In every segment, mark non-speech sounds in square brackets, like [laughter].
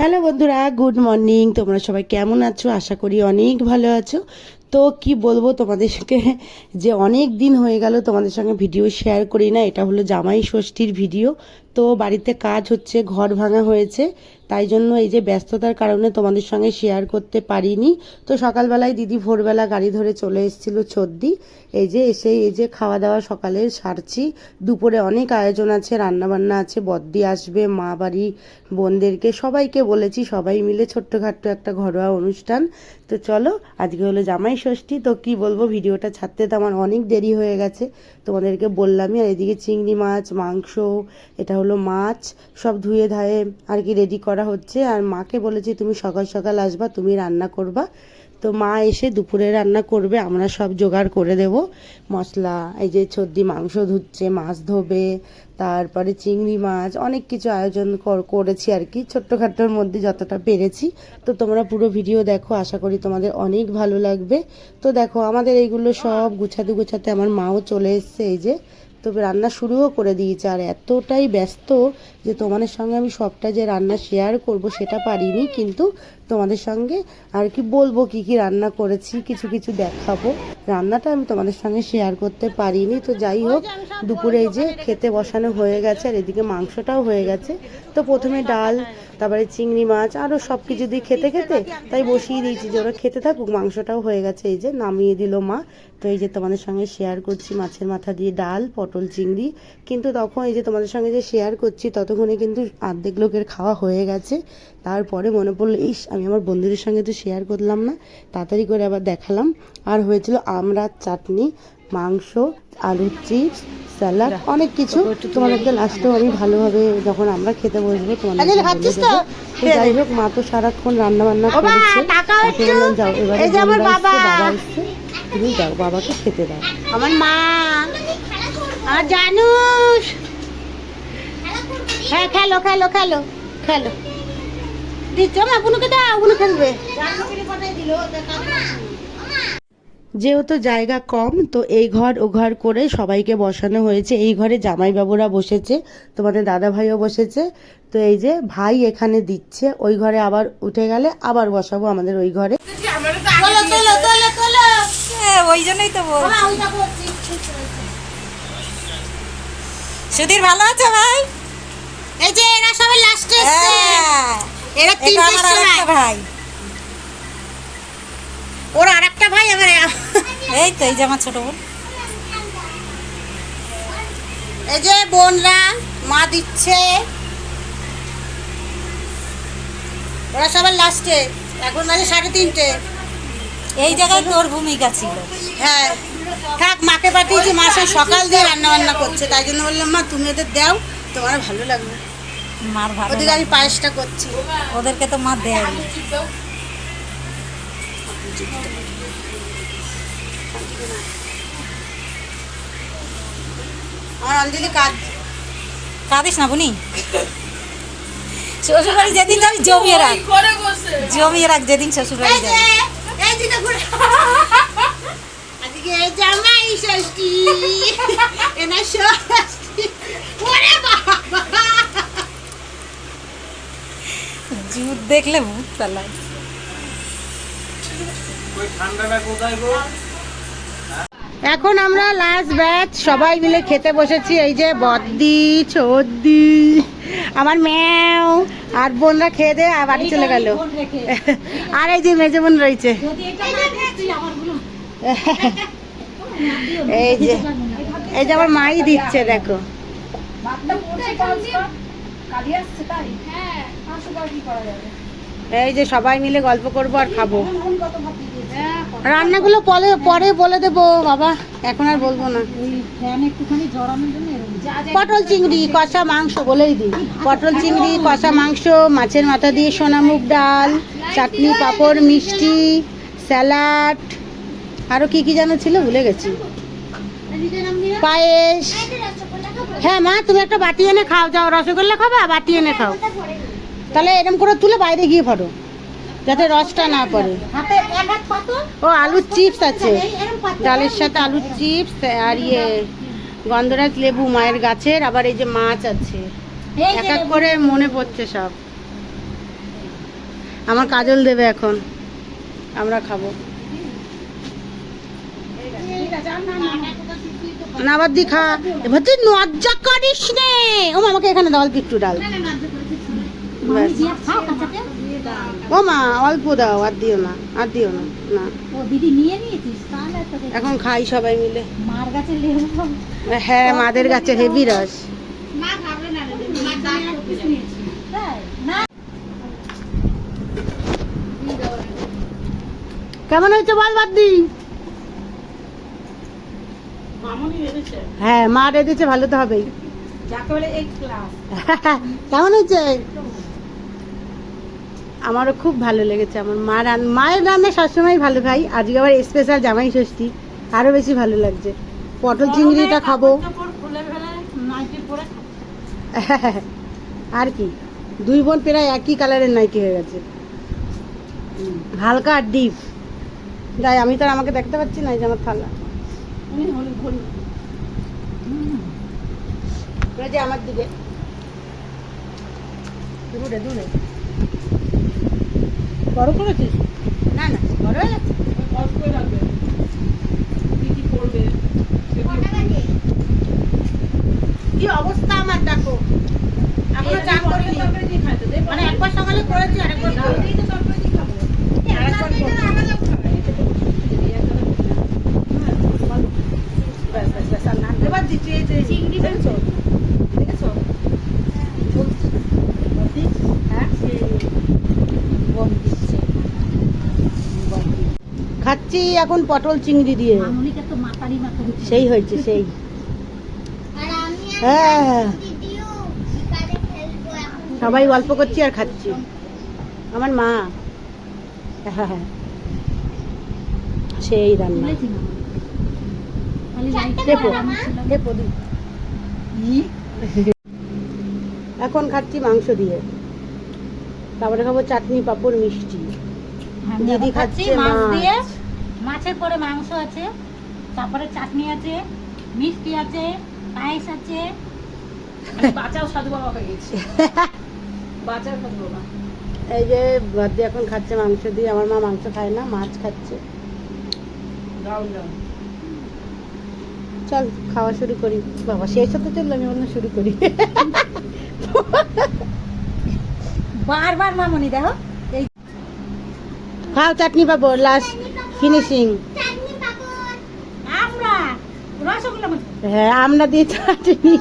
Hello বন্ধুরা good morning. তোমরা সবাই কেমন আছো? আশা করি অনেক ভালো আছো। তো কি বলব তোমাদের সঙ্গে? যে অনেক দিন হয়ে গেল তোমাদের সঙ্গে ভিডিও শেয়ার করি না, এটা হলো জামাই ষষ্ঠীর ভিডিও তো বাড়িতে কাজ হচ্ছে, ঘর ভাঙা হয়েছে, তাই জন্য এই যে ব্যস্ততার কারণে তোমাদের সঙ্গে শেয়ার করতে পারিনি। তো সকালবেলায় দিদি ভোরবেলা গাড়ি ধরে চলে এসেছিল সর্দি এই যে এসে, এই যে খাওয়া দাওয়া সকালে সারছি। দুপুরে অনেক আয়োজন আছে, রান্নাবান্না আছে, বদ্দি আসবে, মা বাড়ি, বোনদেরকে, সবাইকে বলেছি সবাই মিলে ছোট্টখাট্ট একটা ঘরোয়া অনুষ্ঠান। তো চলো, আজকে হলো জামাই ষষ্ঠী, তো কি বলব, ভিডিওটা ছাড়তে তো আমার অনেক দেরি হয়ে গেছে। তোমাদেরকে বললামই, আর এদিকে চিংড়ি মাছ, মাংস, এটা হলো মাছ, সব ধুয়ে ধায়ে আর কি রেডি করা হচ্ছে। আর মাকে বলেছি, তুমি সকাল সকাল আসবা, তুমি রান্না করবা। তো মা এসে দুপুরে রান্না করবে, আমরা সব জোগাড় করে দেব। মশলা, এই যে সর্দি, মাংস ধুচ্ছে, মাছ ধোবে, তারপরে চিংড়ি মাছ, অনেক কিছু আয়োজন কর- করেছি আর কি। ছোট্টখাট্টোর মধ্যে যতটা পেরেছি। তো তোমরা পুরো ভিডিও দেখো, আশা করি তোমাদের অনেক ভালো লাগবে। তো দেখো, আমাদের এইগুলো সব গুছাতে গুছাতে আমার মাও চলে এসছে এই যে। তো রান্না শুরুও করে দিয়েছে, আর এতটাই ব্যস্ত যে তোমাদের সঙ্গে আমি সবটা যে রান্না শেয়ার করব সেটা পারিনি, কিন্তু তোমাদের সঙ্গে আর কি বলব, কি কি রান্না করেছি, কিছু কিছু দেখাবো। রান্নাটা আমি তোমাদের সঙ্গে শেয়ার করতে পারিনি। তো যাই হোক, দুপুরে যে খেতে বসানো হয়ে গেছে, আর এদিকে মাংসটাও হয়ে গেছে। তো প্রথমে ডাল, তারপরে চিংড়ি মাছ আরও সব কিছু দিয়ে খেতে খেতে তাই বসিয়ে দিয়েছি যে ওরা খেতে থাকুক, মাংসটাও হয়ে গেছে। এই যে নামিয়ে দিল মা। তো এই যে তোমাদের সঙ্গে শেয়ার করছি, মাছের মাথা দিয়ে ডাল, পটল, চিংড়ি। কিন্তু তখন এই যে তোমাদের সঙ্গে যে শেয়ার করছি, ততক্ষণে কিন্তু অর্ধেক লোকের খাওয়া হয়ে গেছে। তারপরে মনে পড়ল ইস আমি আমার বন্ধুদের সঙ্গে তো শেয়ার করলাম না। তাড়াতাড়ি করে আবার দেখালাম। আর হয়েছিল আমড়ার চাটনি মাংস আলুর চিপস স্যালাড অনেক কিছু। তোমাদেরকে লাস্টেও আমি ভালোভাবে যখন আমরা খেতে বসবো তোমাদের যাই হোক মা তো সারাক্ষণ রান্না বান্না করেছে। যাও এবারে বাবা। এসছে তুমি যাও বাবাকে খেতে দাও। আমার মা। আর জানুস হ্যাঁ খেলো খেলো খেলো খেলো। দিচ্ছ? মা বুনুকে দাও বুনু খেলবে যেহেতু জায়গা কম তো এই ঘর ও ঘর করে সবাইকে বসানো হয়েছে। এই ঘরে জামাইবাবুরা বসেছে তোমাদের দাদা ভাইও বসেছে। তো এই যে ভাই এখানে দিচ্ছে ওই ঘরে আবার উঠে গেলে আবার বসাবো আমাদের ওই ঘরে। তোলো ওই জন্যই তো। সুধীর ভালো আছে ভাই? এই যে এরা সবাই লাস্টে এসছে। হ্যাঁ। এরা সময় ভাই। ওর আরেকটা ভাই আমার এই তো এই যে আমার ছোট বোন। এই যে বোনরা মা দিচ্ছে। ওরা সবাই লাস্টে এখন বাজে সাড়ে তিনটে। এই জায়গায় তোর ভূমিকা ছিল। হ্যাঁ। থাক মাকে পাঠিয়েছি মাসে সকাল দিয়ে রান্না বান্না করছে। তাই জন্য বললাম মা তুমি এদের দাও তোমার ভালো লাগবে। মার ভালো ওদিকে আমি পায়েসটা করছি। ওদেরকে তো মা দেয় আমার অঞ্জলি কাজ কাঁদিস না বুনি? শ্বশুর বাড়ি যেদিন যাবি জমিয়ে রাখ। জমিয়ে রাখ যেদিন শ্বশুর বাড়ি যাবি। জামাই ষষ্ঠী। এনা ষষ্ঠী। ওরে বাবা। জুট দেখলে ভূত চালায় এখন আমরা লাস্ট ব্যাচ সবাই মিলে খেতে বসেছি এই যে বদ্দি চদ্দি আমার ম্যাও আর বোনরা খেয়ে দিয়ে আর বাড়ি চলে গেল। আর এই যে মেজে বোন রয়েছে। এই যে এই যে আমার মাই দিচ্ছে দেখো। এই যে সবাই মিলে গল্প করব আর খাব। রান্নাগুলো পরে পরে বলে দেবো বাবা। এখন আর বলব না। পটল চিংড়ি কষা মাংস বলেই দিই। পটল চিংড়ি কষা মাংস মাছের মাথা দিয়ে সোনামুগ ডাল চাটনি পাঁপড় মিষ্টি স্যালাড। আরও কি কি যেন ছিল ভুলে গেছি। পায়েস। হ্যাঁ মা তুমি একটা বাটি এনে খাও যাও রসগোল্লা খাবা? বাটি এনে খাও। তাহলে এরকম করে তুলে বাইরে গিয়ে ভরো যাতে রসটা না পড়ে। ও আলুর চিপস আছে। ডালের সাথে আলুর চিপস আর ইয়ে গন্ধরাজ লেবু মায়ের গাছের আবার এই যে মাছ আছে। এক এক করে মনে পড়ছে সব। আমার কাজল দেবে এখন। আমরা খাব। না আবার দি খা এবার তুই লজ্জা করিস নে। ও আমাকে এখানে দাও একটু ডাল। ও মা অল্প দাও আর দিও না আর দিও না না। ও দিদি নিয়ে নিয়েছিস? তাহলে এখন খাই সবাই মিলে। মার গাছে লেবু হ্যাঁ মাদের গাছে হেভি রস। তাই? না। কেমন হয়েছে বল বাদ্দি? হ্যাঁ মা রেঁধেছে ভালো তো হবেই। [laughs] কেমন হয়েছে? আমারও খুব ভালো লেগেছে আমার মা রান মায়ের রান্না সবসময় ভালো খাই আজকে আবার স্পেশাল জামাই ষষ্ঠী আরও বেশি ভালো লাগছে। পটল চিংড়িটা খাব। আর কি দুই বোন প্রায় একই কালারের নাইটি হয়ে গেছে। হালকা আর ডিপ যাই আমি তো আমাকে দেখতে পাচ্ছি না এই যে আমার থালা। আমার দিকে। দূরে দূরে। বড় করেছিস? না না বড় হয়ে যাচ্ছে। কি অবস্থা আমার দেখো। এখনও চান করিনি মানে একবার সকালে করেছি আরেকবার করিনি। আরেকবার করব। ব্যাস, ব্যাস, ব্যাস, আর না। এবার দিচ্ছি এই যে চিংড়ি দেখেছ দেখেছ বলছি, হ্যাঁ খাচ্ছি এখন পটল চিংড়ি দিয়ে। সেই হয়েছে সেই। হ্যাঁ সবাই গল্প করছি আর খাচ্ছি। আমার মা। হ্যাঁ হ্যাঁ সেই রান্না। এখন খাচ্ছি মাংস দিয়ে। তারপরে খাব চাটনি পাঁপড় মিষ্টি। দিদি খাচ্ছি মাছ। দিয়ে মাছের পরে মাংস আছে তারপরে চাটনি আছে মিষ্টি আছে পায়েস আছে। বাঁচাও সাধু বাবা হয়ে গেছে। [laughs] বাঁচাও সাধু বাবা। এই যে বাদ্দি এখন খাচ্ছে মাংস দিয়ে আমার মা মাংস খায় না মাছ খাচ্ছে। চল খাওয়া শুরু করি। বাবা শেষ হতে চলল আমি অন্য শুরু করি। বারবার মামনি দেখো। এই খাও চাটনি পাবো লাস্ট ফিনিশিং আমরা হ্যাঁ আমরা দিয়ে চাটনি।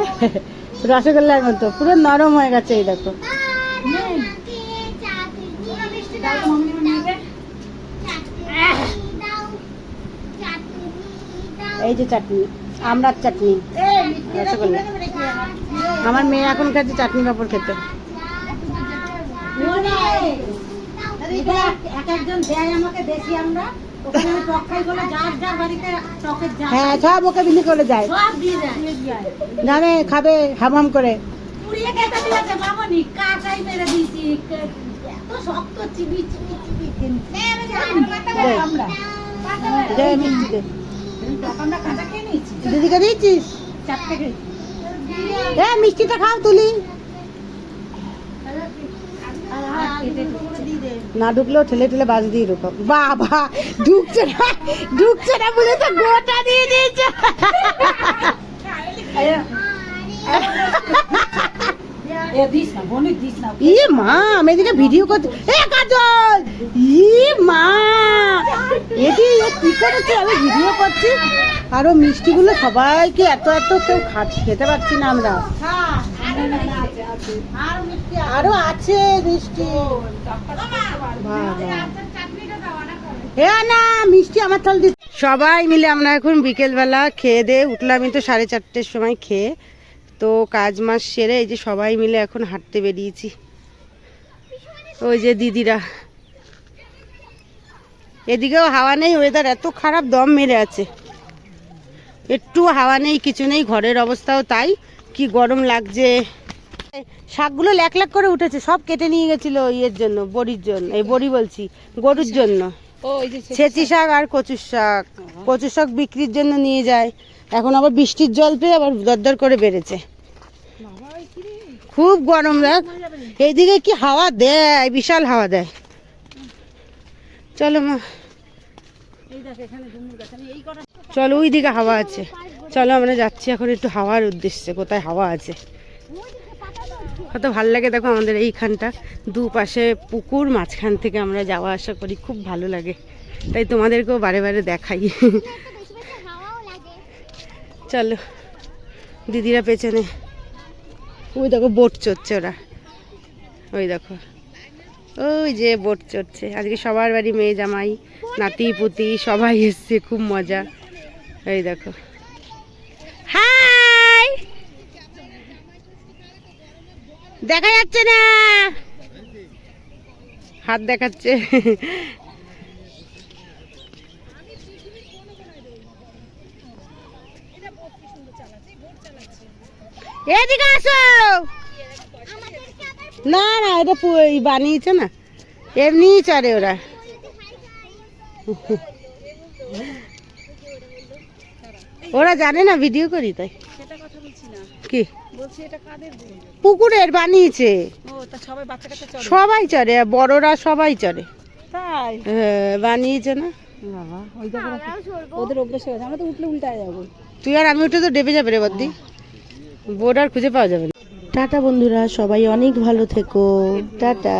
[laughs] রসগোল্লার মতো পুরো নরম হয়ে গেছে এই দেখো। এই যে চাটনি আমরার চাটনি রসগোল্লা। আমার? আমার মেয়ে এখন খাচ্ছে চাটনি পাঁপড় খেতে। হ্যাঁ সব ওকে বিলি করে যায়। জানে খাবে হামাম করে। দিদিকে দিয়েছিস? মিষ্টিটা খাও তুলি। না ঢুকলেও ঠেলে ঠেলে বাজ দিয়ে ঢুকো বাবা ঢুকছে না ঢুকছে না বলে তো গোটা দিয়ে দিয়েছে। ই মা আমি এদিকে ভিডিও করছি এ কাজল ই মা। এটি কি করেছে? আমি ভিডিও করছি আরও মিষ্টিগুলো সবাইকে এত এত কেউ খেতে পারছি না আমরা। আরও আছে মিষ্টি। না, মিষ্টি আমার দিচ্ছে সবাই মিলে আমরা এখন বিকেলবেলা খেয়ে দিয়ে উঠলাম তো সাড়ে চারটের সময় খেয়ে। তো কাজ মাস সেরে এই যে সবাই মিলে এখন হাঁটতে বেরিয়েছি। ওই যে দিদিরা। এদিকেও হাওয়া নেই ওয়েদার এত খারাপ, দম মেরে আছে। একটু হাওয়া নেই, কিছু নেই, ঘরের অবস্থাও তাই। কি গরম লাগছে। শাকগুলো ল্যাক ল্যাক করে উঠেছে সব কেটে নিয়ে গেছিল ইয়ের জন্য বড়ির জন্য এই বড়ি বলছি গরুর জন্য। ছেঁচি শাক আর কচুর শাক। কচুর শাক বিক্রির জন্য নিয়ে যায় এখন আবার বৃষ্টির জল পেয়ে আবার দরদর করে বেড়েছে। খুব গরম দেখ এইদিকে কি হাওয়া দেয় বিশাল হাওয়া দেয়। চলো মা। চলো ওই দিকে হাওয়া আছে। চলো, আমরা যাচ্ছি এখন একটু হাওয়ার উদ্দেশ্যে, কোথায় হাওয়া আছে। কত ভালো লাগে দেখো আমাদের এইখানটা। দুপাশে পুকুর, মাঝখান থেকে আমরা যাওয়া আসা করি, খুব ভালো লাগে। তাই তোমাদেরকেও বারে বারে দেখাই। চলো, দিদিরা পেছনে ওই দেখো, বোট চড়ছে ওরা। ওই দেখো। ওই যে বোট চড়ছে। আজকে সবার বাড়ি মেয়ে জামাই, নাতি, পুতি, সবাই এসছে, খুব মজা। এই দেখো। হাই! দেখা যাচ্ছে না! হাত দেখাচ্ছে। এদিকে আসো! না না এটা বানিয়েছে না। এমনিই চড়ে ওরা। ওরা জানে না ভিডিও করি তাই। কি? পুকুরের বানিয়েছে। সবাই চলে চড়ে। বড়রা সবাই চড়ে। তাই? হ্যাঁ, বানিয়েছে না। বাবা ওই দেখো ওদের অভ্যেস হয়ে আমরা তো উঠলে উল্টায় যাব। তুই আর আমি উঠে তো ডেবে যাবে রে বদ্দি। বোর্ড আর খুঁজে পাওয়া যাবে না। টাটা বন্ধুরা সবাই অনেক ভালো থেকো। টাটা।